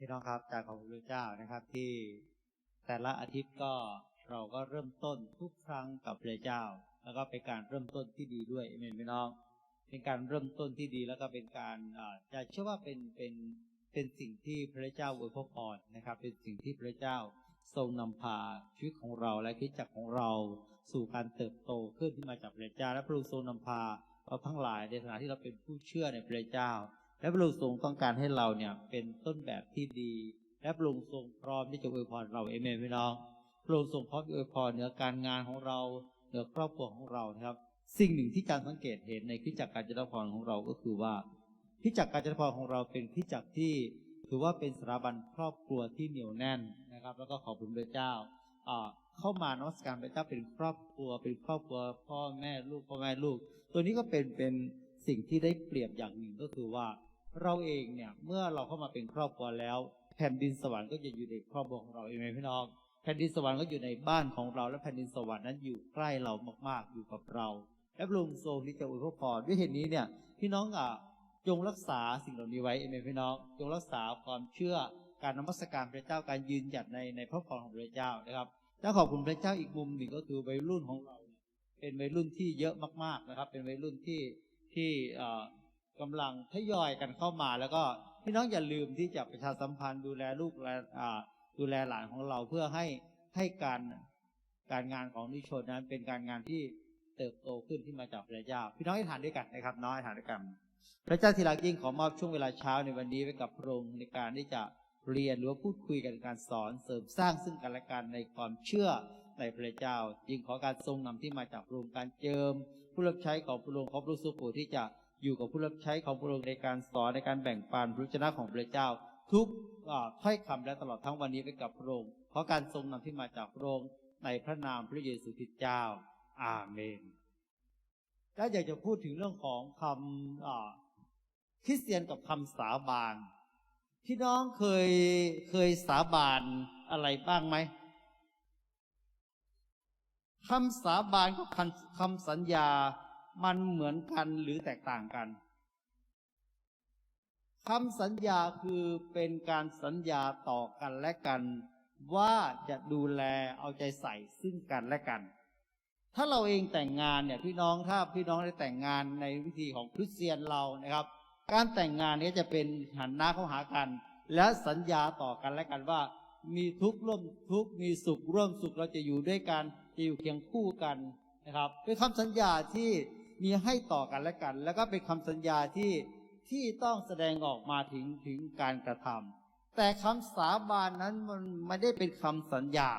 พี่น้องครับจากขอบคุณพระเจ้านะครับที่แต่ละอาทิตย์ก็เราก็เริ่มต้นทุกครั้งกับพระเจ้า แล้วก็เป็นการเริ่มต้นที่ดีด้วยเอเมนพี่น้อง เป็นการเริ่มต้นที่ดีแล้วก็เป็นการอ่าจะเชื่อว่าเป็นเป็นเป็นสิ่งที่พระเจ้าอวยพรนนะครับ เป็นสิ่งที่พระเจ้าทรงนำพาชีวิตของเราและคิดจักรของเราสู่การเติบโตขึ้นที่มาจากพระเจ้าและพระองค์ทรงนำพาเราทั้งหลายในฐานะที่เราเป็นผู้เชื่อในพระเจ้า และพระองค์ทรงต้องการให้เราเนี่ยเป็นต้นแบบที่ดี และพระองค์ทรงพร้อมที่จะอวยพรเราเอเมนพี่น้องพระองค์ทรงพร้อมอวยพรเหนือการงานของเราเหนือครอบครัวของเรานะครับ สิ่งหนึ่งที่การสังเกตเห็นในคริสตจักรการจนพรของเราก็คือว่าคริสตจักรการจนพรของเราเป็นคริสตจักรที่ถือว่าเป็นสถาบันครอบครัวที่เหนียวแน่นนะครับ แล้วก็ขอบคุณพระเจ้าอ่าเข้ามานมัสการพระเจ้าเป็นครอบครัว เป็นครอบครัวพ่อแม่ลูกพ่อแม่ลูก ตัวนี้ก็เป็นเป็นสิ่งที่ได้เปรียบอย่างหนึ่งก็คือว่า เราเองเนี่ยเมื่อเราเข้ามาเป็นครอบครัวแล้ว แผ่นดินสวรรค์ก็จะอยู่ในครอบครัวของเราเองไหมพี่น้องแผ่นดินสวรรค์ก็อยู่ในบ้านของเรา และแผ่นดินสวรรค์นั้นอยู่ใกล้เรามาก ๆ อยู่กับเรา และพระองค์ทรงที่จะอวยพรด้วยเหตุนี้เนี่ย พี่น้องอะจงรักษาสิ่งเหล่านี้ไว้เอเมนพี่น้อง จงรักษาความเชื่อการนมัสการพระเจ้าการยืนหยัดในในพระพรของพระเจ้านะครับถ้าขอบคุณพระเจ้าอีกมุมหนึ่งก็คือวัยรุ่นของเรา เป็นวัยรุ่นที่เยอะมากๆนะครับ เป็นวัยรุ่นที่ที่อ่อ กำลังทยอยกันเข้ามา แล้วก็พี่น้องอย่าลืมที่จะประชาสัมพันธ์ดูแลลูกแลดูแลหลานของเราเพื่อให้ให้การการงานของนิชนนั้นเป็นการงานที่เติบโตขึ้นที่มาจากพระเจ้า พี่น้องให้ทานด้วยกันนะครับ น้อยทานด้วยกันพระเจ้าที่รักยิ่งขอมอบช่วงเวลาเช้าในวันนี้ไว้กับพระองค์ในการที่จะเรียนหรือว่าพูดคุยกันการสอนเสริมสร้างซึ่งกันและกันในความเชื่อในพระเจ้า จึงขอการทรงนำที่มาจากพระองค์การเจิม ผู้รับใช้ของพระองค์ขอพระสุภูที่จะ อยู่กับผู้รับใช้ของพระองค์ในการสอนในการแบ่งปันพระวจนะของพระเจ้า ทุกถ้อยคำและตลอดทั้งวันนี้ไปกับพระองค์ขอการทรงนำที่มาจากพระองค์ในพระนามพระเยซูคริสต์เจ้า อาเมน และอยากจะพูดถึงเรื่องของคำคริสเตียนกับคำสาบานพี่น้องเคยเคยสาบานอะไรบ้างไหมคำสาบานกับคำสัญญา มันเหมือนกันหรือแตกต่างกันคำสัญญาคือเป็นการสัญญาต่อกันและกัน ว่าจะดูแลเอาใจใส่ซึ่งกันและกัน ถ้าเราเองแต่งงานเนี่ยพี่น้องถ้าพี่น้องได้แต่งงานในวิธีของคริสเตียนเรานะครับ การแต่งงานนี้จะเป็นหันหน้าเข้าหากัน และสัญญาต่อกันและกันว่า มีทุกข์ร่วมทุกข์มีสุขร่วมสุขเราจะอยู่ด้วยกันจะอยู่เคียงคู่กันนะครับเป็นคำสัญญาที่ มีให้ต่อกันและกัน แล้วก็เป็นคำสัญญาที่ที่ต้องแสดงออกมาถึงถึงการกระทำแต่คำสาบานนั้นมันไม่ได้เป็นคำสัญญา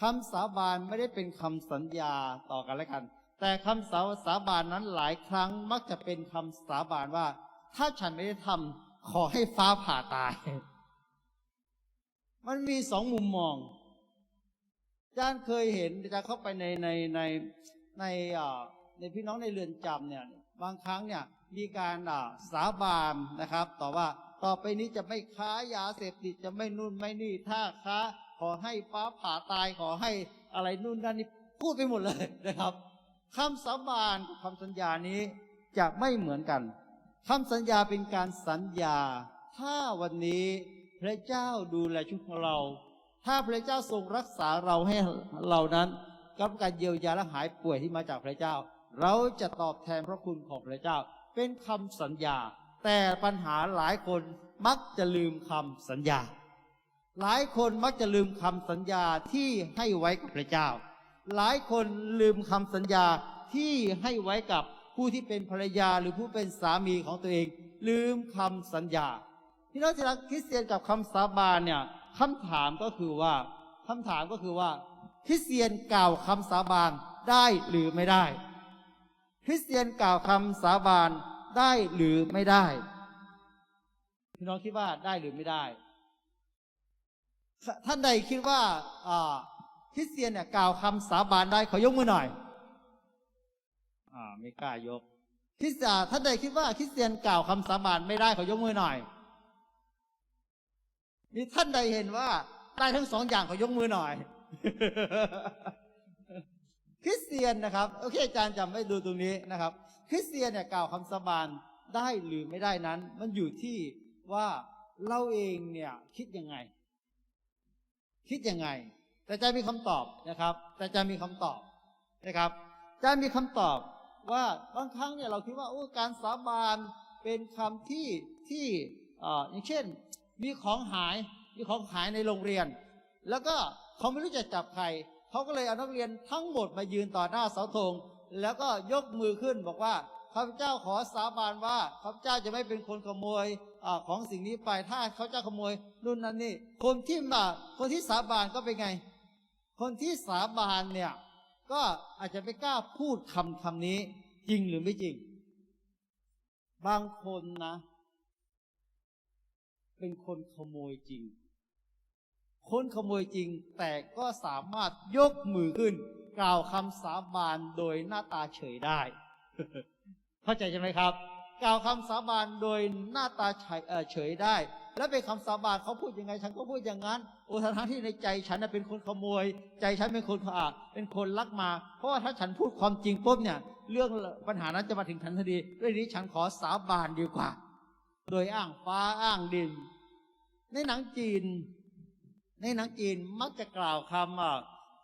คำสาบานไม่ได้เป็นคำสัญญาต่อกันและกัน แต่คำสาสาบานนั้นหลายครั้งมักจะเป็นคำสาบานว่า ถ้าฉันไม่ได้ทำขอให้ฟ้าผ่าตาย มันมีสองมุมมองอาจารย์เคยเห็นอาจารย์เข้าไปในในในในอ่า ในพี่น้องในเรือนจำเนี่ยบางครั้งเนี่ยมีการอ่าสาบานนะครับ ต่อว่าต่อไปนี้จะไม่ค้ายาเสพติดจะไม่นู่นไม่นี่ถ้าค้า ขอให้ฟ้าผ่าตายขอให้อะไรนู่นนั่นนี่พูดไปหมดเลยนะครับคำสาบานกับคำสัญญานี้จะไม่เหมือนกันคำสัญญาเป็นการสัญญา ถ้าวันนี้พระเจ้าดูแลชุดของเรา ถ้าพระเจ้าทรงรักษาเราให้เรานั้นกับการเยียวยาและหายป่วยที่มาจากพระเจ้า เราจะตอบแทนพระคุณของพระเจ้า เป็นคำสัญญา แต่ปัญหาหลายคนมักจะลืมคำสัญญา หลายคนมักจะลืมคำสัญญาที่ให้ไว้กับพระเจ้า หลายคนลืมคำสัญญาที่ให้ไว้กับผู้ที่เป็นภรรยาหรือผู้เป็นสามีของตัวเอง ลืมคำสัญญาพี่น้องที่รักคริสเตียนกับคำสาบานเนี่ยคำถามก็คือว่าคำถามก็คือว่าคริสเตียนกล่าวคำสาบานได้หรือไม่ได้ คริสเตียนกล่าวคำสาบานได้หรือไม่ได้พี่น้องคิดว่าได้หรือไม่ได้ ท่านใดคิดว่าอ่าคริสเตียนเนี่ยกล่าวคำสาบานได้ขอยกมือหน่อย อ่า ไม่กล้ายกคริสอ่าท่านใดคิดว่าคริสเตียนกล่าวคำสาบานไม่ได้ขอยกมือหน่อยมีท่านใดเห็นว่าได้ทั้งสองอย่างขอยกมือหน่อย คริสเตียนนะครับโอเคอาจารย์จำไว้ดูตรงนี้นะครับ คริสเตียนเนี่ยกล่าวคำสาบานได้หรือไม่ได้นั้น มันอยู่ที่ว่าเราเองเนี่ยคิดยังไง คิดยังไง แต่จะมีคำตอบนะครับ แต่จะมีคำตอบนะครับจะมีคำตอบว่าบางครั้งเนี่ยเราคิดว่าโอ้การสาบานเป็นคำที่ที่อ่ออย่างเช่น มีของหายมีของหายในโรงเรียน แล้วก็เขาไม่รู้จะจับใคร เขาก็เลยเอานักเรียนทั้งหมดมายืนต่อหน้าเสาธงแล้วก็ยกมือขึ้นบอกว่าข้าพเจ้าขอสาบานว่าข้าพเจ้าจะไม่เป็นคนขโมยอของสิ่งนี้ไปถ้าเขาจะขโมยนู่นนั่นนี่คนที่มาคนที่สาบานก็เป็นไง คนที่สาบานเนี่ย ก็อาจจะไม่กล้าพูดคำคำนี้ จริงหรือไม่จริง บางคนนะ เป็นคนขโมยจริง คนขโมยจริงแต่ก็สามารถยกมือขึ้น กล่าวคำสาบานโดยหน้าตาเฉยได้ เข้าใจใช่ไหมครับ กล่าวคำสาบานโดยหน้าตาเฉยเฉยได้ แล้วเป็นคำสาบานเขาพูดยังไง ฉันก็พูดอย่างนั้นโอ้ทั้งที่ในใจฉันเป็นคนขโมย ใจฉันเป็นคนขาดเป็นคนลักมา เพราะว่าถ้าฉันพูดความจริงปุ๊บเนี่ย เรื่องปัญหานั้นจะมาถึงฉันทันทีเรื่องนี้ฉันขอสาบานดีกว่า โดยอ้างฟ้าอ้างดิน ในหนังจีน ในหนังจีนมักจะกล่าวคำอะ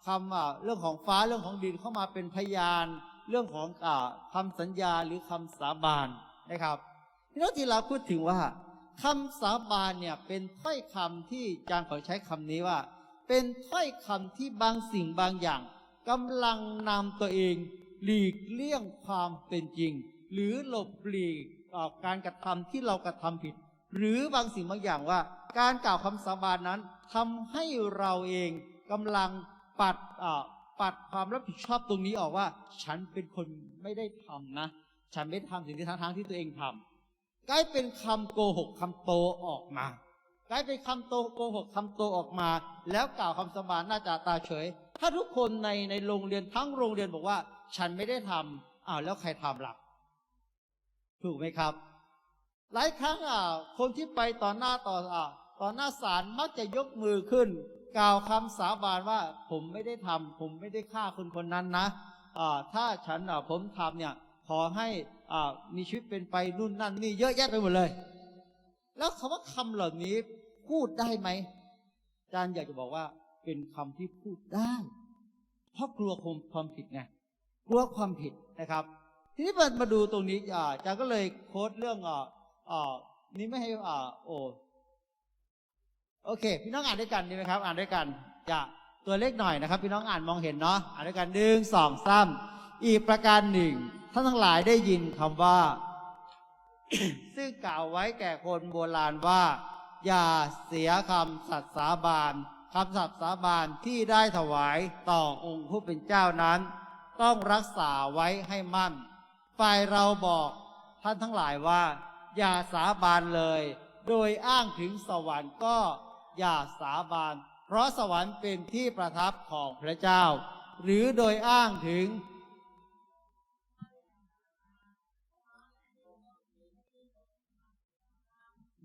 คำอะเรื่องของฟ้าเรื่องของดินเข้ามาเป็นพยาน เรื่องของอ่าคำสัญญาหรือคำสาบานนะครับที่เราที่เราพูดถึงว่าคำสาบานเนี่ยเป็นถ้อยคำที่อาจารย์ขอใช้คำนี้ว่า เป็นถ้อยคำที่บางสิ่งบางอย่างกำลังนำตัวเอง หลีกเลี่ยงความเป็นจริง หรือหลบหลีกอ่าการกระทำที่เรากระทำผิด หรือบางสิ่งบางอย่างว่า การกล่าวคำสาบานนั้น ทำให้เราเองกำลังปัดปัดความรับผิดชอบตรงนี้ออกว่า ฉันเป็นคนไม่ได้ทำนะ ฉันไม่ได้ทำสิ่งที่ทั้งๆที่ตัวเองทำกลายเป็นคำโกหกคำโตออกมากลายเป็นคำโตโกหกคำโตออกมา แล้วกล่าวคำสาบานหน้าจ่าตาเฉย ถ้าทุกคนในในโรงเรียนทั้งโรงเรียนบอกว่า ฉันไม่ได้ทำอ้าวแล้วใครทำล่ะถูกไหมครับ หลายครั้งอะคนที่ไปต่อหน้าต่ออะ ต่อหน้าศาลมักจะยกมือขึ้น กล่าวคำสาบานว่าผมไม่ได้ทำผมไม่ได้ฆ่าคนคนนั้นนะถ้าฉันผมทำเนี่ยขอให้มีชีวิตเป็นไปนู่นนั่นนี่เยอะแยะไปหมดเลย แล้วคำว่าคำเหล่านี้พูดได้ไหมอาจารย์อยากจะบอกว่าเป็นคำที่พูดได้ เพราะกลัวความผิดไงกลัวความผิดนะครับ ทีนี้มามาดูตรงนี้อาจารย์ก็เลยโค้ดเรื่องอ่าอ่านี่ไม่ให้อ่าโอ โอเค พี่น้องอ่านด้วยกันดีไหมครับ อ่านด้วยกันจะตัวเล็กหน่อยนะครับ พี่น้องอ่านมองเห็นเนาะอ่านด้วยกันหนึ่งสองสามอีกประการหนึ่งท่านทั้งหลายได้ยินคำว่า ซึ่งกล่าวไว้แก่คนโบราณว่า อย่าเสียคำสัตย์สาบานคำสัตย์สาบานที่ได้ถวายต่อองค์ผู้เป็นเจ้านั้น ต้องรักษาไว้ให้มั่น ฝ่ายเราบอกท่านทั้งหลายว่า อย่าสาบานเลย โดยอ้างถึงสวรรค์ก็ อย่าสาบาน เพราะสวรรค์เป็นที่ประทับของพระเจ้า หรือโดยอ้างถึง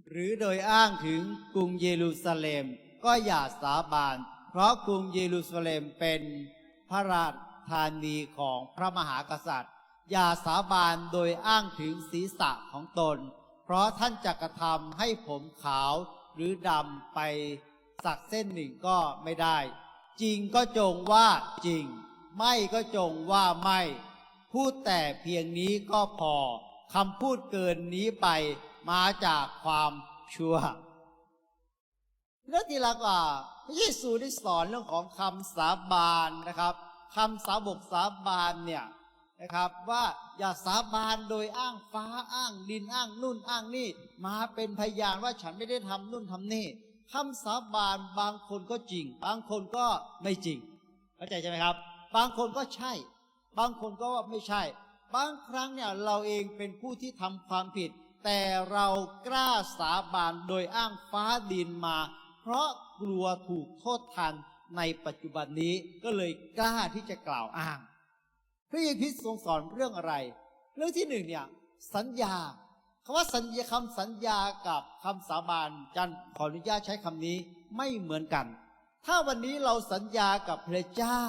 หรือโดยอ้างถึงกรุงเยรูซาเล็ม ก็อย่าสาบาน เพราะกรุงเยรูซาเล็มเป็นพระราชธานีของพระมหากษัตริย์ อย่าสาบานโดยอ้างถึงศีรษะของตน เพราะท่านจะกระทำให้ผมขาว หรือดำไปสักเส้นหนึ่งก็ไม่ได้ จริงก็จงว่าจริง ไม่ก็จงว่าไม่ พูดแต่เพียงนี้ก็พอคำพูดเกินนี้ไปมาจากความชั่วแล้วทีละก็พระเยซูได้สอนเรื่องของคำสาบานนะครับคำสาบกสาบานเนี่ย นะครับ ว่าอย่าสาบานโดยอ้างฟ้าอ้างดินอ้างนู่นอ้างนี่ มาเป็นพยานว่าฉันไม่ได้ทำนู่นทำนี่คำสาบานบางคนก็จริง บางคนก็ไม่จริงเข้าใจใช่ไหมครับ บางคนก็ใช่ บางคนก็ไม่ใช่ บางครั้งเนี่ยเราเองเป็นผู้ที่ทำความผิด แต่เรากล้าสาบานโดยอ้างฟ้าดินมา เพราะกลัวถูกโทษทันในปัจจุบันนี้ก็เลยกล้าที่จะกล่าวอ้าง พระเยซูคริสต์ทรงสอนเรื่องอะไร เรื่องที่หนึ่งเนี่ยสัญญาคำว่าสัญญาคำสัญญากับคำสาบานจันขออนุญาตใช้คำนี้ไม่เหมือนกัน ถ้าวันนี้เราสัญญากับพระเจ้า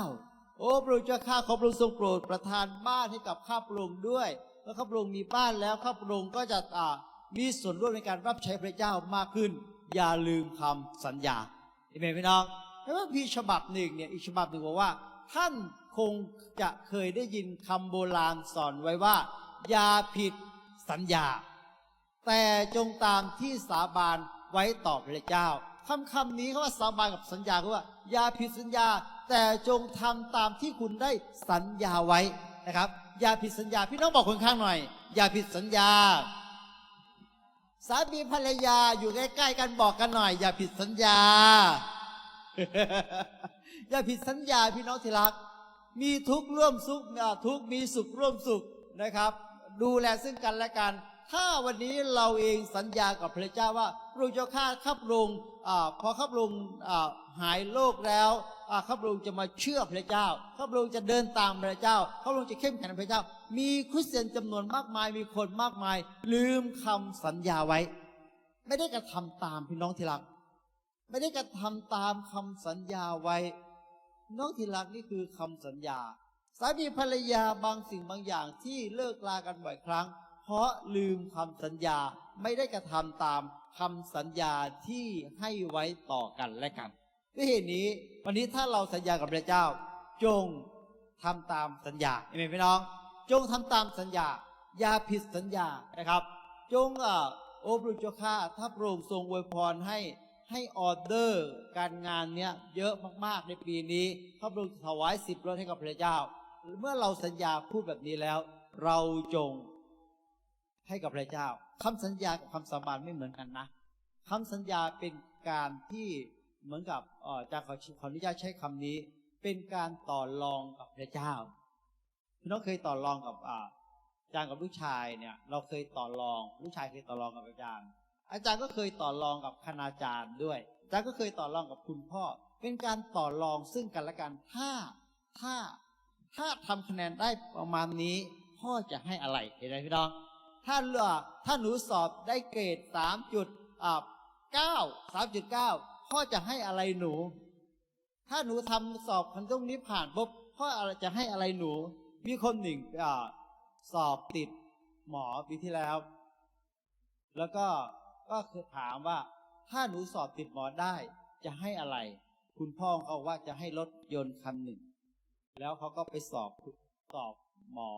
โอ้พระเจ้าข้าขอพระองค์ทรงโปรดประทานบ้านให้กับข้าพระองค์ด้วยเมื่อข้าพระองค์มีบ้านแล้วข้าพระองค์ก็จะอ่ามีส่วนร่วมในการรับใช้พระเจ้ามากขึ้น อย่าลืมคำสัญญาเห็นไหมพี่น้องแล้วว่าพี่ฉบับหนึ่งเนี่ยอีกฉบับหนึ่งบอกว่า ท่าน คงจะเคยได้ยินคำโบราณสอนไว้ว่า อย่าผิดสัญญา แต่จงตามที่สาบานไว้ต่อพระเจ้าคำคำนี้เขาว่าสาบานกับสัญญาคือว่า อย่าผิดสัญญา แต่จงทำตามที่คุณได้สัญญาไว้นะครับ อย่าผิดสัญญาพี่น้องบอกคนข้างหน่อย อย่าผิดสัญญา สามีภรรยาอยู่ใกล้ๆกันบอกกันหน่อย อย่าผิดสัญญา อย่าผิดสัญญาพี่น้องที่รัก มีทุกข์ร่วมสุขทุกข์มีสุขร่วมสุขนะครับ ดูแลซึ่งกันและกัน ถ้าวันนี้เราเองสัญญากับพระเจ้าว่าพระเจ้าข้าข้าพระองค์อ่าพอข้าพระองค์หายโรคแล้วข้าพระองค์จะมาเชื่อพระเจ้าข้าพระองค์จะเดินตามพระเจ้าข้าพระองค์จะเข้มแข็งพระเจ้า มีคริสเตียนจำนวนมากมายมีคนมากมาย ลืมคำสัญญาไว้ ไม่ได้กระทำตามพี่น้องที่รักไม่ได้กระทำตามคำสัญญาไว้ น้องที่รักนี่คือคำสัญญา สามีภรรยาบางสิ่งบางอย่างที่เลิกลากันบ่อยครั้ง เพราะลืมคำสัญญาไม่ได้กระทำตามคำสัญญาที่ให้ไว้ต่อกันและกันด้วยเหตุนี้ วันนี้ถ้าเราสัญญากับพระเจ้า จงทำตามสัญญาเห็นไหมพี่น้อง จงทำตามสัญญา อย่าผิดสัญญานะครับ จงอโอ้พระเจ้าข้าถ้าพระองค์ทรงอวยพรให้ ให้ออเดอร์การงานเนี้ยเยอะมากๆในปีนี้พระองค์ถวายสิบรถให้กับพระเจ้า เมื่อเราสัญญาพูดแบบนี้แล้ว เราจงให้กับพระเจ้าคำสัญญากับคำสาบานไม่เหมือนกันนะคำสัญญาเป็นการที่เหมือนกับออจากขอขออนุญาตใช้คำนี้ เป็นการต่อรองกับพระเจ้าพี่น้องเคยต่อรองกับอ่าอาจารย์กับลูกชายเนี่ย เราเคยต่อรอง ลูกชายเคยต่อรองกับอาจารย์ อาจารย์ก็เคยต่อรองกับคณาจารย์ด้วย อาจารย์ก็เคยต่อรองกับคุณพ่อ เป็นการต่อรองซึ่งกันและกัน ถ้า ถ้า ถ้าทำคะแนนได้ประมาณนี้ พ่อจะให้อะไรเห็นไหมพี่น้อง ถ้าเลือกถ้าหนูสอบได้เกรดสามจุดอ่าเก้าสามจุดเก้าพ่อจะให้อะไรหนู ถ้าหนูทำสอบคันตรงนี้ผ่านปุ๊บ พ่อจะให้อะไรหนู มีคนหนึ่งอ่าสอบติดหมอปีที่แล้ว แล้วก็ ก็คือถามว่า ถ้าหนูสอบติดหมอได้จะให้อะไร คุณพ่อเขาว่าจะให้รถยนต์คันหนึ่ง แล้วเขาก็ไปสอบสอบหมอ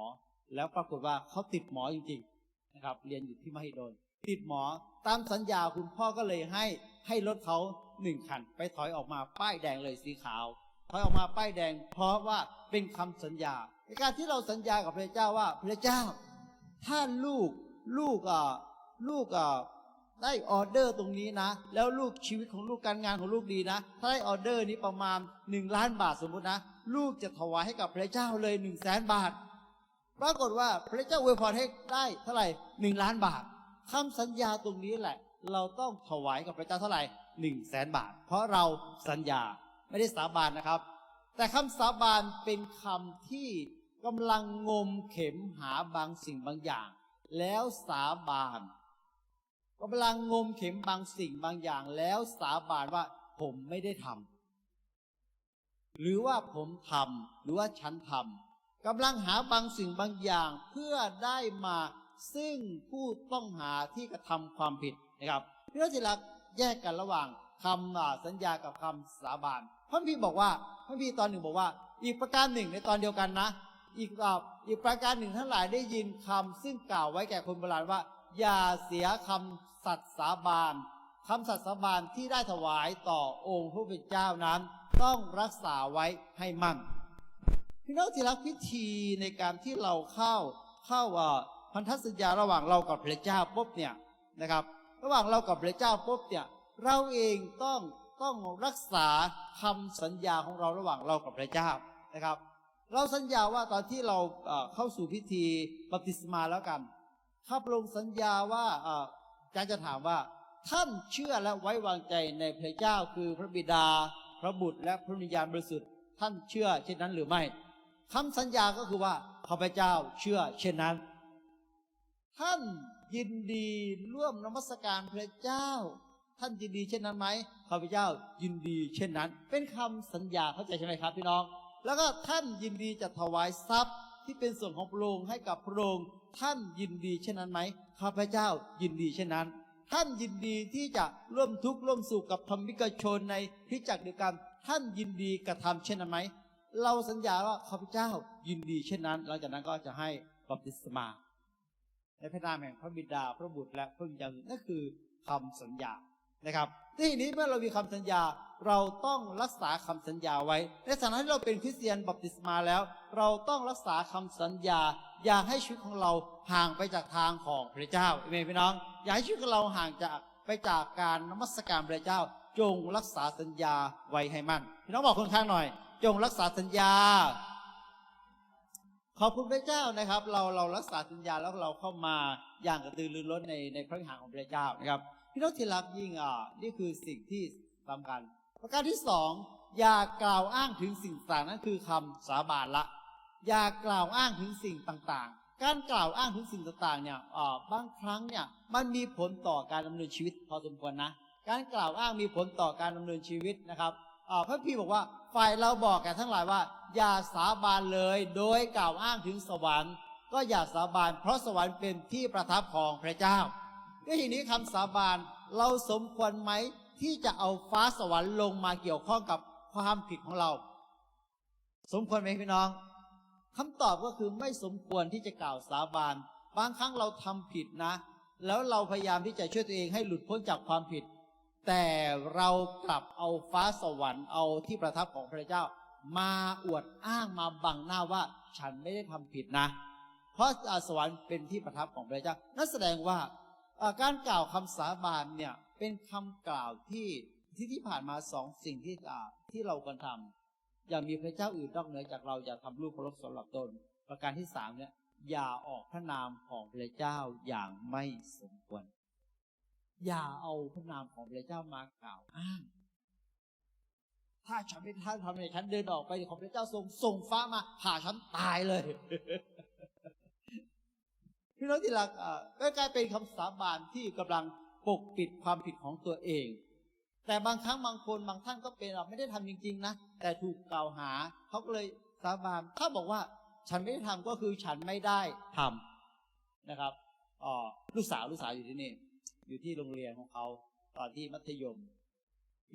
แล้วปรากฏว่าเขาติดหมอจริงๆนะครับ เรียนอยู่ที่มหิดลติดหมอตามสัญญาคุณพ่อก็เลยให้ให้รถเขาหนึ่งคัน ไปถอยออกมาป้ายแดงเลยสีขาวถอยออกมาป้ายแดง เพราะว่าเป็นคำสัญญาในการที่เราสัญญากับพระเจ้าว่าพระเจ้า ถ้าลูกลูกอะลูกอะ ได้ออเดอร์ตรงนี้นะ แล้วลูกชีวิตของลูกการงานของลูกดีนะ ถ้าได้ออเดอร์นี้ประมาณหนึ่งล้านบาทสมมุตินะ ลูกจะถวายให้กับพระเจ้าเลยหนึ่งแสนบาท ปรากฏว่าพระเจ้าอวยพรให้ได้เท่าไหร่หนึ่งล้านบาทคำสัญญาตรงนี้แหละ เราต้องถวายกับพระเจ้าเท่าไหร่หนึ่งแสนบาท เพราะเราสัญญาไม่ได้สาบานนะครับ แต่คำสาบานเป็นคำที่กำลังงมเข็มหาบางสิ่งบางอย่าง แล้วสาบาน กำลังงมเข็มบางสิ่งบางอย่างแล้วสาบานว่าผมไม่ได้ทำหรือว่าผมทำหรือว่าฉันทำกำลังหาบางสิ่งบางอย่างเพื่อได้มาซึ่งผู้ต้องหาที่กระทำความผิดนะครับพี่รัชลักแยกกันระหว่างคำสัญญากับคำสาบานพระพี่บอกว่าพระพี่ตอนหนึ่งบอกว่า อีกประการหนึ่งในตอนเดียวกันนะ อีกอีกประการหนึ่งทั้งหลายได้ยินคำซึ่งกล่าวไว้แก่คนโบราณว่า อย่าเสียคำสัตย์สาบานคำสัตย์สาบานที่ได้ถวายต่อองค์พระผู้เป็นเจ้านั้น ต้องรักษาไว้ให้มั่นพี่น้องที่รักพิธีในการที่เราเข้าเข้าอ่าพันธสัญญาระหว่างเรากับพระเจ้าปุ๊บเนี่ยนะครับ ระหว่างเรากับพระเจ้าปุ๊บเนี่ยเราเองต้องต้องรักษาคำสัญญาของเราระหว่างเรากับพระเจ้านะครับ เราสัญญาว่าตอนที่เราเอ่อเข้าสู่พิธีบัพติศมาแล้วกัน ข้าพระองค์สัญญาว่าอาจารย์จะถามว่า ท่านเชื่อและไว้วางใจในพระเจ้าคือพระบิดา พระบุตรและพระวิญญาณบริสุทธิ์ ท่านเชื่อเช่นนั้นหรือไม่คำสัญญาก็คือว่าข้าพเจ้าเชื่อเช่นนั้น ท่านยินดีร่วมนมัสการพระเจ้า ท่านยินดีเช่นนั้นไหมข้าพเจ้ายินดีเช่นนั้น เป็นคำสัญญาเข้าใจใช่ไหมครับพี่น้อง แล้วก็ท่านยินดีจะถวายทรัพย์ที่เป็นส่วนของพระองค์ให้กับพระองค์ ท่านยินดีเช่นนั้นไหมข้าพเจ้ายินดีเช่นนั้น ท่านยินดีที่จะร่วมทุกข์ร่วมสุขกับธรรมิกชนในคริจักเดียวกัน ท่านยินดีกระทำเช่นนั้นไหมเราสัญญาว่าข้าพเจ้ายินดีเช่นนั้นหลังจากนั้นก็จะให้บัพติศมาในพระนามแห่งพระบิดาพระบุตรและพระวิญญาณนั่นคือคำสัญญานะครับ ที่นี้เมื่อเรามีคำสัญญาเราต้องรักษาคำสัญญาไว้ ในฐานะที่เราเป็นคริสเตียนบัพติศมาแล้ว เราต้องรักษาคำสัญญา อย่าให้ชีวิตของเราห่างไปจากทางของพระเจ้าเอเมนพี่น้อง อย่าให้ชีวิตของเราห่างจากไปจากการนมัสการพระเจ้า จงรักษาสัญญาไว้ให้มั่นพี่น้องบอกคนข้างหน่อย จงรักษาสัญญา ขอบคุณพระเจ้านะครับ เราเรารักษาสัญญาแล้วเราเข้ามาอย่างกระตือรือร้นในในพระวิหารของพระเจ้านะครับ พี่น้องที่รักยิ่งอ่านี่คือสิ่งที่สำคัญประการที่สองอย่ากล่าวอ้างถึงสิ่งต่างนั่นคือคำสาบานละ อย่ากล่าวอ้างถึงสิ่งต่างๆ การกล่าวอ้างถึงสิ่งต่างๆเนี่ยอ่าบางครั้งเนี่ยมันมีผลต่อการดำเนินชีวิตพอสมควรนะ การกล่าวอ้างมีผลต่อการดำเนินชีวิตนะครับอ่าพระพี่บอกว่าฝ่ายเราบอกแก่ทั้งหลายว่า อย่าสาบานเลย โดยกล่าวอ้างถึงสวรรค์ ก็อย่าสาบานเพราะสวรรค์เป็นที่ประทับของพระเจ้า ด้วยเหตุนี้คำสาบานเราสมควรไหมที่จะเอาฟ้าสวรรค์ลงมาเกี่ยวข้องกับความผิดของเรา สมควรไหมพี่น้องคำตอบก็คือไม่สมควรที่จะกล่าวสาบานบางครั้งเราทำผิดนะ แล้วเราพยายามที่จะช่วยตัวเองให้หลุดพ้นจากความผิด แต่เรากลับเอาฟ้าสวรรค์เอาที่ประทับของพระเจ้า มาอวดอ้างมาบังหน้าว่าฉันไม่ได้ทำผิดนะ เพราะสวรรค์เป็นที่ประทับของพระเจ้านั่นแสดงว่า การกล่าวคำสาบานเนี่ยเป็นคำกล่าวที่ที่ที่ผ่านมาสองสิ่งที่ที่เราควรทำอย่ามีพระเจ้าอื่นนอกเหนือจากเราอย่าทำลูกเคารพสำหรับตน ประการที่สามเนี่ยอย่าออกพระนามของพระเจ้าอย่างไม่สมควร อย่าเอาพระนามของพระเจ้ามากล่าวอ้างถ้าฉันไม่ท่านทำอะไรฉันเดินออกไปของพระเจ้าทรงส่งฟ้ามาผ่าฉันตายเลย พี่น้องที่รักก็กลายเป็นคำสาบานที่กำลังปกปิดความผิดของตัวเอง แต่บางครั้งบางคนบางท่านก็เป็นอะไม่ได้ทำจริง ๆ นะ แต่ถูกกล่าวหาเขาก็เลยสาบาน ถ้าบอกว่าฉันไม่ได้ทำก็คือฉันไม่ได้ทำนะครับอ๋อลูกสาวลูกสาวอยู่ที่นี่ อยู่ที่โรงเรียนของเขาตอนที่มัธยม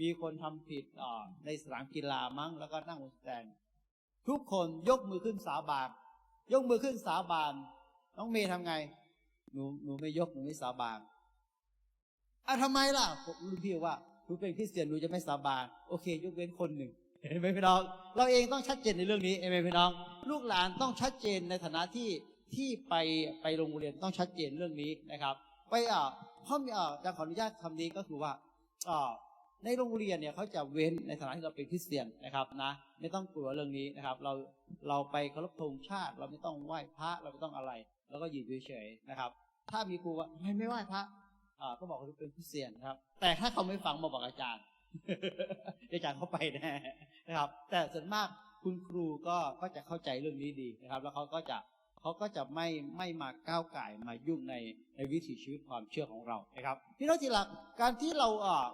มีคนทำผิดอ่ในสนามกีฬามั้งแล้วก็นั่งบนสแตนทุกคนยกมือขึ้นสาบานยกมือขึ้นสาบาน น้องเมย์ทำไง หนูหนูไม่ยกหนูไม่สาบานอะทำไมล่ะผมรุ่นพี่ว่าหนูเป็นคริสเตียนหนูจะไม่สาบานโอเค ยกเว้นคนหนึ่งเห็นไหมพี่น้อง เราเองต้องชัดเจนในเรื่องนี้เห็นไหมพี่น้อง ลูกหลานต้องชัดเจนในฐานะที่ที่ไปไปโรงเรียนต้องชัดเจนเรื่องนี้นะครับ ไปอ่าเพราะมีอ่าจะขออนุญาตคำนี้ก็คือว่าอ่าในโรงเรียนเนี่ยเขาจะเว้นในฐานะที่เราเป็นคริสเตียนนะครับนะ ไม่ต้องกลัวเรื่องนี้นะครับ เราเราไปเคารพธงชาติ เราไม่ต้องไหว้พระเราไม่ต้องอะไร แล้วก็ยืนเฉยๆนะครับ ถ้ามีครูว่าไม่ไม่ไหว้พระอ่าก็บอกว่าเป็นคริสเตียนนะครับ แต่ถ้าเขาไม่ฟังมาบอกอาจารย์ อาจารย์เขาไปแน่นะครับ แต่ส่วนมากคุณครูก็ก็จะเข้าใจเรื่องนี้ดีนะครับ แล้วเขาก็จะเขาก็จะไม่ไม่มาก้าวไก่มายุ่งในในวิถีชีวิตความเชื่อของเรานะครับพี่น้องที่รักการที่เราอ่า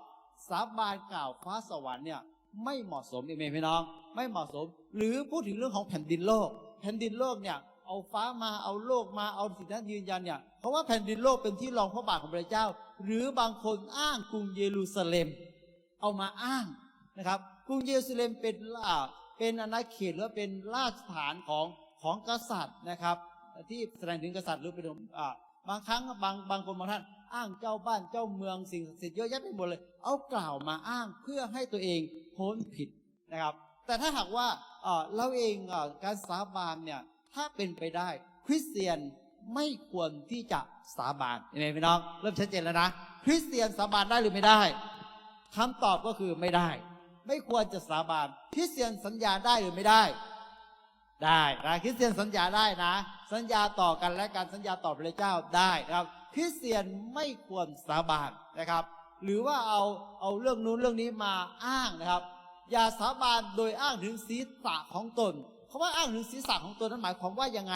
สาบานกล่าวฟ้าสวรรค์เนี่ยไม่เหมาะสมเองพี่น้อง ไม่เหมาะสม หรือพูดถึงเรื่องของแผ่นดินโลก แผ่นดินโลกเนี่ย เอาฟ้ามาเอาโลกมาเอาสิ่งนั้นยืนยันเนี่ยเพราะว่าแผ่นดินโลกเป็นที่รองพระบาทของพระเจ้า หรือบางคนอ้างกรุงเยรูซาเล็ม เอามาอ้างนะครับ กรุงเยรูซาเล็มเป็นอ่าเป็นอาณาเขตหรือเป็นราชฐานของของกษัตริย์นะครับ ที่แสดงถึงกษัตริย์หรือเป็นอ่าบางครั้งบางบางคนบางท่านอ้างเจ้าบ้านเจ้าเมืองสิ่งศักดิ์สิทธิ์เยอะแยะไปหมดเลย เอากล่าวมาอ้างเพื่อให้ตัวเองพ้นผิดนะครับ แต่ถ้าหากว่าเราเองการสาบานเนี่ย ถ้าเป็นไปได้ คริสเตียนไม่ควรที่จะสาบานเห็นไหมพี่น้อง เริ่มชัดเจนแล้วนะ คริสเตียนสาบานได้หรือไม่ได้คำตอบก็คือไม่ได้ ไม่ควรจะสาบาน คริสเตียนสัญญาได้หรือไม่ได้ ได้นะคริสเตียนสัญญาได้นะ สัญญาต่อกันและการสัญญาต่อพระเจ้าได้นะครับ คริสเตียนไม่ควรสาบานนะครับ หรือว่าเอาเอาเรื่องนู้นเรื่องนี้มาอ้างนะครับ อย่าสาบานโดยอ้างถึงศีรษะของตน คำว่าอ้างถึงศีรษะของตนนั้นหมายความว่ายังไง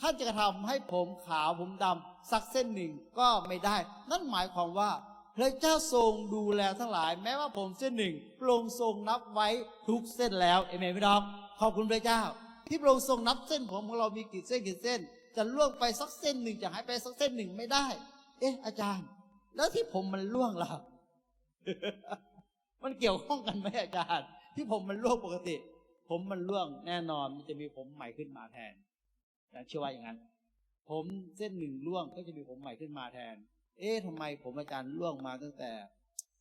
ท่านจะกระทำให้ผมขาวผมดำสักเส้นหนึ่งก็ไม่ได้ นั่นหมายความว่าพระเจ้าทรงดูแลทั้งหลาย แม้ว่าผมเส้นหนึ่งพระองค์ทรงนับไว้ทุกเส้นแล้วเอเมนพี่น้องขอบคุณพระเจ้า ที่พระองค์ทรงนับเส้นผมของเรามีกี่เส้นกี่เส้น จะล่วงไปสักเส้นหนึ่งจะหายไปสักเส้นหนึ่งไม่ได้ เอ๊ะ อาจารย์ แล้วที่ผมมันล่วงล่ะมันเกี่ยวข้องกันไหมอาจารย์ ที่ผมมันล่วงปกติ ผมมันล่วงแน่นอนมันจะมีผมใหม่ขึ้นมาแทนอาจารย์เชื่อว่าอย่างนั้น ผมเส้นหนึ่งล่วงก็จะมีผมใหม่ขึ้นมาแทน เอ๊ะทำไมผมอาจารย์ล่วงมาตั้งแต่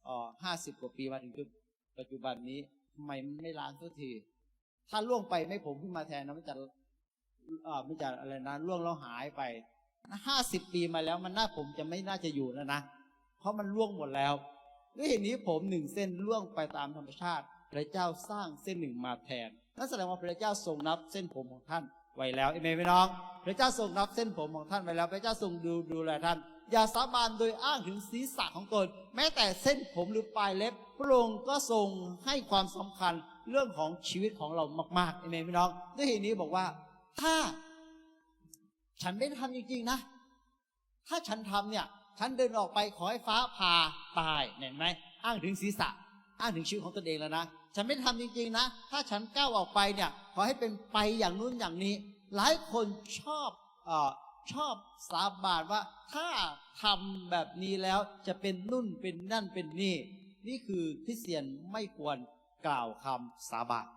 อ๋อห้าสิบกว่าปีมาถึงจุดปัจจุบันนี้ทำไมไม่ล้างสักที ถ้าล่วงไปไม่ผมขึ้นมาแทนนะมันจะอ่ามันจะอะไรนะล่วงแล้วหายไปห้าสิบปีมาแล้วมันน่าผมจะไม่น่าจะอยู่แล้วนะ เพราะมันล่วงหมดแล้วด้วยเหตุนี้ผมหนึ่งเส้นล่วงไปตามธรรมชาติ พระเจ้าสร้างเส้นหนึ่งมาแทนนั่นแสดงว่าพระเจ้าทรงนับเส้นผมของท่านไว้แล้วเอเมนไหมน้อง พระเจ้าทรงนับเส้นผมของท่านไว้แล้ว พระเจ้าทรงดูดูแลท่าน อย่าสาบานโดยอ้างถึงศีรษะของตน แม้แต่เส้นผมหรือปลายเล็บ พระองค์ก็ทรงให้ความสำคัญเรื่องของชีวิตของเรามากๆเอเมนไหมน้องด้วยเหตุนี้บอกว่า ถ้า ฉันไม่ได้ทำจริงๆนะ ถ้าฉันทำเนี่ย ฉันเดินออกไปขอให้ฟ้าผ่าตายเห็นไหมอ้างถึงศีรษะ อ้างถึงชีวิตของตนเองแล้วนะ ฉันไม่ได้ทำจริง ๆ นะ ถ้าฉันก้าวออกไปเนี่ย ขอให้เป็นไปอย่างนู้นอย่างนี้ หลายคนชอบอชอบสาบานว่าถ้าทำแบบนี้แล้วจะเป็นนุ่นเป็นนั่นเป็นนี่ นี่คือคริสเตียนไม่ควรกล่าวคำสาบาน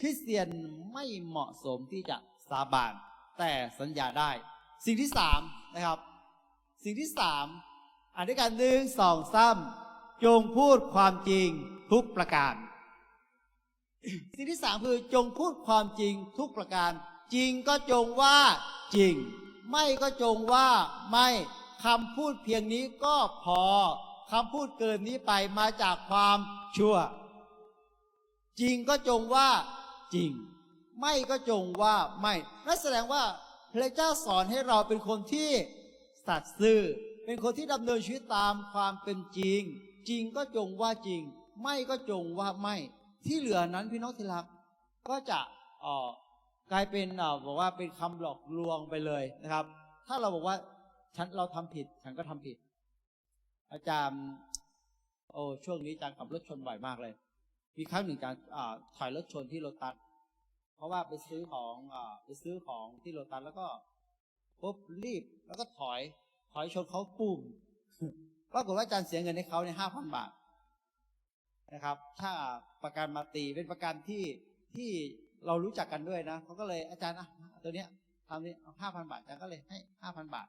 คริสเตียนไม่เหมาะสมที่จะสาบาน แต่สัญญาได้ สิ่งที่สามนะครับ สิ่งที่สามอ่านด้วยกันหนึ่งสองสามจงพูดความจริงทุกประการ สิ่งที่สามคือจงพูดความจริงทุกประการ จริงก็จงว่าจริง ไม่ก็จงว่าไม่คำพูดเพียงนี้ก็พอคำพูดเกินนี้ไปมาจากความชั่ว จริงก็จงว่าจริง ไม่ก็จงว่าไม่นั่นแสดงว่าพระเจ้าสอนให้เราเป็นคนที่สัตย์ซื่อ เป็นคนที่ดำเนินชีวิตตามความเป็นจริง จริงก็จงว่าจริง ไม่ก็จงว่าไม่ ที่เหลือนั้นพี่น้องที่รักก็จะออกลายเป็นอบอกว่าเป็นคำหลอกลวงไปเลยนะครับ ถ้าเราบอกว่าฉันเราทำผิด ฉันก็ทำผิด อาจารย์โอ้ช่วงนี้อาจารย์ขับรถชนบ่อยมากเลย มีครั้งหนึ่งอาจารย์ถอยรถชนที่โลตัสเพราะว่าไปซื้อของอไปซื้อของที่โลตัสแล้วก็ปุ๊บรีบแล้วก็ถอย ถอยชนเขาปุ่มปรากฏว่าอาจารย์เสียเงินให้เขาในห้าพันบาท นะครับ ถ้าประกันมาตีเป็นประกันที่ที่เรารู้จักกันด้วยนะเขาก็เลยอาจารย์อะตัวเนี้ยทำนี้ห้าพันบาทอาจารย์ก็เลยให้ห้าพันบาท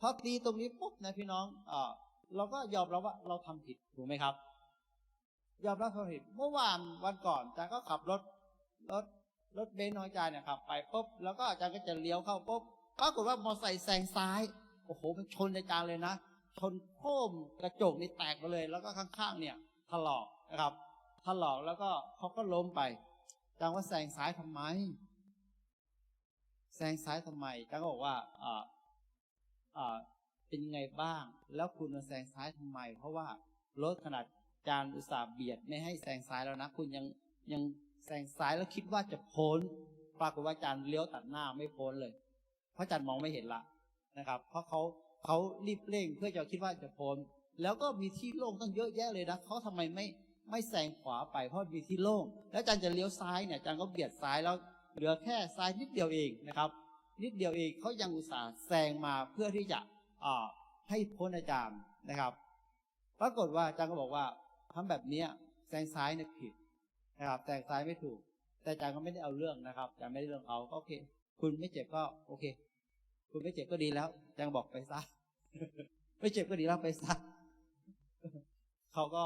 พอตีตรงนี้ปุ๊บนะพี่น้องเออเราก็ยอมรับว่าเราทำผิดถูกไหมครับ ยอมรับความผิดเมื่อวานวันก่อนอาจารย์ก็ขับรถรถรถเบนซ์น้อยจาเนี่ยขับไปปุ๊บแล้วก็อาจารย์ก็จะเลี้ยวเข้าปุ๊บปรากฏว่ามอเตอร์ไซค์แซงซ้ายโอ้โหมันชนอาจารย์เลยนะชนโค้มกระจกนี่แตกไปเลย แล้วก็ข้างๆ เนี่ยถลอก นะครับถลอกแล้วก็เขาก็ล้มไปจารย์ว่าแซงซ้ายทำไมแซงซ้ายทำไมจารย์ก็บอกว่าอ่าอ่าเป็นไงบ้าง แล้วคุณมาแซงซ้ายทำไม เพราะว่ารถขนาดจานอุตสาห์เบียดไม่ให้แซงซ้ายแล้วนะ คุณยังยังแซงซ้ายแล้วคิดว่าจะพ้น ปรากฏว่าจานเลี้ยวตัดหน้าไม่พ้นเลย เพราะจานมองไม่เห็นละนะครับ เพราะเขาเขารีบเร่งเพื่อจะคิดว่าจะพ้น แล้วก็มีที่โล่งตั้งเยอะแยะเลยนะเขาทำไมไม่ ไม่แซงขวาไปเพราะมีที่โล่งแล้วจานจะเลี้ยวซ้ายเนี่ยจานก็เบียดซ้ายแล้วเหลือแค่ซ้ายนิดเดียวเองนะครับ นิดเดียวเองเขายังอุตส่าห์แซงมาเพื่อที่จะอให้พ้นอาจารย์นะครับปรากฏว่าอาจารย์ก็บอกว่าทำแบบเนี้ยแซงซ้ายเนี่ยผิดนะครับแซงซ้ายไม่ถูก แต่อาจารย์ก็ไม่ได้เอาเรื่องนะครับอาจารย์ไม่ได้เรื่องเขาก็โอเค คุณไม่เจ็บก็โอเค คุณไม่เจ็บก็ดีแล้วอาจารย์บอกไปซะไม่เจ็บก็ดีแล้วไปซะเขาก็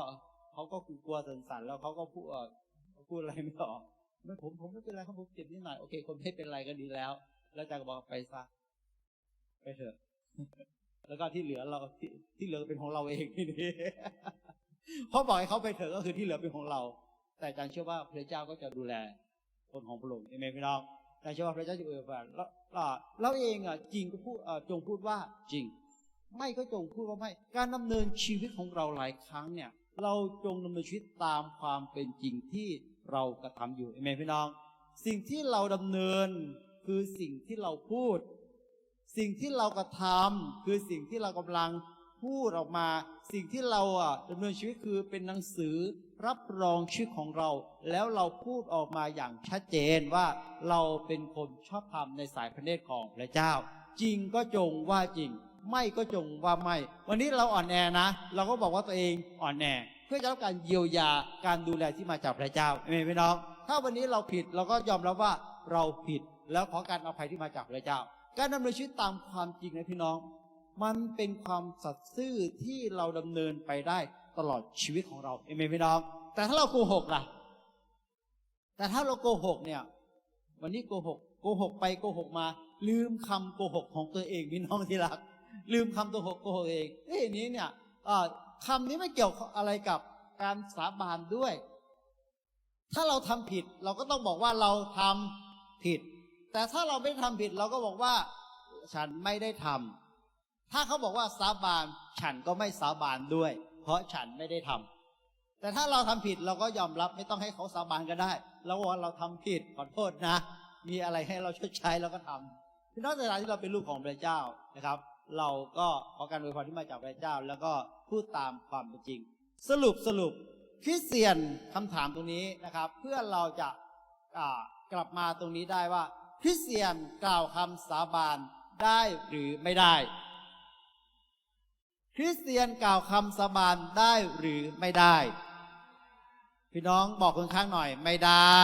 เขาก็กลัวสั่นๆแล้วเขาก็พูดเอ่อพูดอะไรไม่ออกไม่ผมผมไม่เป็นไรครับผมเจ็บนิดหน่อยโอเคคนไม่เป็นไรก็ดีแล้ว แล้วอาจารย์ก็บอกไปซะไปเถอะ แล้วก็ที่เหลือเราที่ที่เหลือเป็นของเราเองทีนี้เพราะบอกให้เขาไปเถอะก็คือที่เหลือเป็นของเรา แต่อาจารย์เชื่อว่าพระเจ้าก็จะดูแลคนของพระองค์เอเมนพี่น้องแต่เชื่อว่าพระเจ้าจะเอือฟ้าแล้วแล้วเราเองอะจริงก็พูดจงพูดว่าจริง ไม่ก็จงพูดว่าไม่ การดำเนินชีวิตของเราหลายครั้งเนี่ย เราจงดำเนินชีวิตตามความเป็นจริงที่เรากระทำอยู่เอเมนพี่น้อง สิ่งที่เราดำเนินคือสิ่งที่เราพูด สิ่งที่เรากระทำคือสิ่งที่เรากำลังพูดออกมา สิ่งที่เราอะดำเนินชีวิตคือเป็นหนังสือรับรองชีวิตของเรา แล้วเราพูดออกมาอย่างชัดเจนว่าเราเป็นคนชอบธรรมในสายพระเนตรของพระเจ้า จริงก็จงว่าจริง ไม่ก็จงว่าไม่ วันนี้เราอ่อนแอนะ เราก็บอกว่าตัวเองอ่อนแอ เพื่อจะรับการเยียวยาการดูแลที่มาจากพระเจ้าเอเมนไหมน้อง ถ้าวันนี้เราผิดเราก็ยอมรับว่าเราผิดแล้วขอการอภัยที่มาจากพระเจ้า การดำเนินชีวิตตามความจริงนะพี่น้อง มันเป็นความสัตย์ซื่อที่เราดำเนินไปได้ตลอดชีวิตของเราเอเมนพี่น้อง แต่ถ้าเราโกหกล่ะ แต่ถ้าเราโกหกเนี่ย วันนี้โกหกโกหกไปโกหกมา ลืมคำโกหกของตัวเองพี่น้องที่รัก ลืมคำตัวหกโกหกเองเอ้ยอันนี้เนี่ยอ่อคำนี้ไม่เกี่ยวอะไรกับการสาบานด้วย ถ้าเราทำผิด เราก็ต้องบอกว่าเราทำผิด แต่ถ้าเราไม่ทำผิด เราก็บอกว่า ฉันไม่ได้ทำถ้าเขาบอกว่าสาบาน ฉันก็ไม่สาบานด้วย เพราะฉันไม่ได้ทำแต่ถ้าเราทำผิดเราก็ยอมรับไม่ต้องให้เขาสาบานก็ได้เราว่าเราทำผิดขอโทษนะ มีอะไรให้เราชดใช้เราก็ทำพี่น้องในฐานะที่เราเป็นลูกของพระเจ้านะครับ เราก็ขอการอวยพรที่มาจากพระเจ้า แล้วก็พูดตามความเป็นจริง สรุปสรุปคริสเตียนคำถามตรงนี้นะครับ เพื่อเราจะกลับมาตรงนี้ได้ว่า คริสเตียนกล่าวคำสาบานได้หรือไม่ได้ คริสเตียนกล่าวคำสาบานได้หรือไม่ได้ พี่น้องบอกคนข้างหน่อยไม่ได้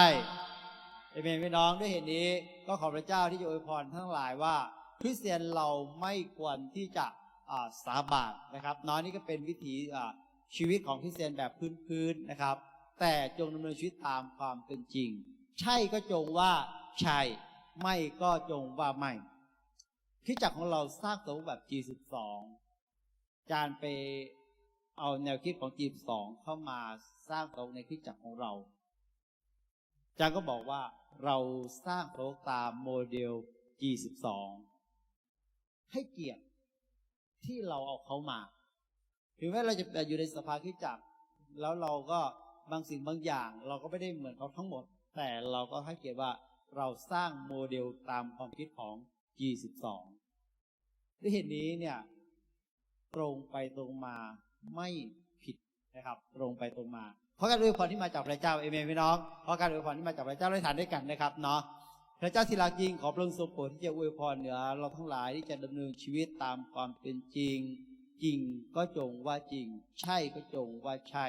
เอเมนพี่น้องด้วยเหตุนี้ก็ขอพระเจ้าที่จะอวยพรทั้งหลายว่า คริสเตียนเราไม่ควรที่จะสาบานนะครับน้อยนี่ก็เป็นวิถีชีวิตของคริสเตียนแบบพื้นๆนะครับ แต่จงดำเนินชีวิตตามความเป็นจริง ใช่ก็จงว่าใช่ไม่ก็จงว่าไม่คริสตจักของเราสร้างตัวแบบ G12 จานไปเอาแนวคิดของ G12 เข้ามาสร้างตัวในคริสตจักของเราจางก็บอกว่าเราสร้างโต๊ตามโมเดล G12 ให้เกียรติที่เราเอาเขามาถึงแม้เราจะอยู่ในสภาคริสตจักรแล้วเราก็บางสิ่งบางอย่าง เราก็ไม่ได้เหมือนเขาทั้งหมด แต่เราก็ให้เกียรติว่าเราสร้างโมเดลตามความคิดของ G12 ด้วยเหตุนี้เนี่ย ตรงไปตรงมาไม่ผิดนะครับ ตรงไปตรงมาเพราะการอวยพรที่มาจากพระเจ้าเอเมนพี่น้องเพราะการอวยพรที่มาจากพระเจ้าได้ทานด้วยกันนะครับเนาะ พระเจ้าที่รักยิ่งขอพระองค์ทรงโปรดที่จะอวยพรเหนือ เราทั้งหลายที่จะดำเนินชีวิตตามความเป็นจริง จริงก็จงว่าจริง ใช่ก็จงว่าใช่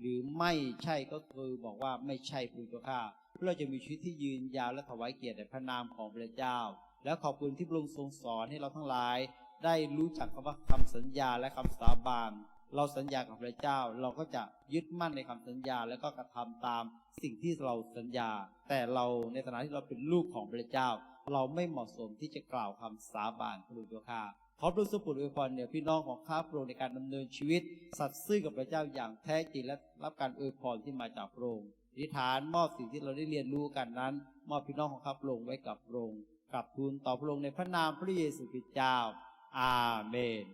หรือไม่ใช่ก็คือบอกว่าไม่ใช่ผู้เจ้าข้าเพื่อเราจะมีชีวิตที่ยืนยาวและถวายเกียรติแด่พระนามของพระเจ้า และขอบคุณที่พระองค์ทรงสอนให้เราทั้งหลาย ได้รู้จักคำว่าคำสัญญาและคำสาบาน เราสัญญากับพระเจ้าเราก็จะยึดมั่นในคำสัญญาแล้วก็กระทำตามสิ่งที่เราสัญญา แต่เราในฐานะที่เราเป็นลูกของพระเจ้า เราไม่เหมาะสมที่จะกล่าวคำสาบานพระบุตรข้าขอพระสุปุตอวยพรเนี่ยพี่น้องของข้าพระองค์ในการดำเนินชีวิต สัตย์ซื่อกับพระเจ้าอย่างแท้จริงและรับการอวยพรที่มาจากพระองค์อธิษฐานมอบสิ่งที่เราได้เรียนรู้กันนั้น มอบพี่น้องของข้าพระองค์ไว้กับพระองค์กลับทูลต่อพระองค์ในพระนามพระเยซูคริสต์เจ้า อาเมน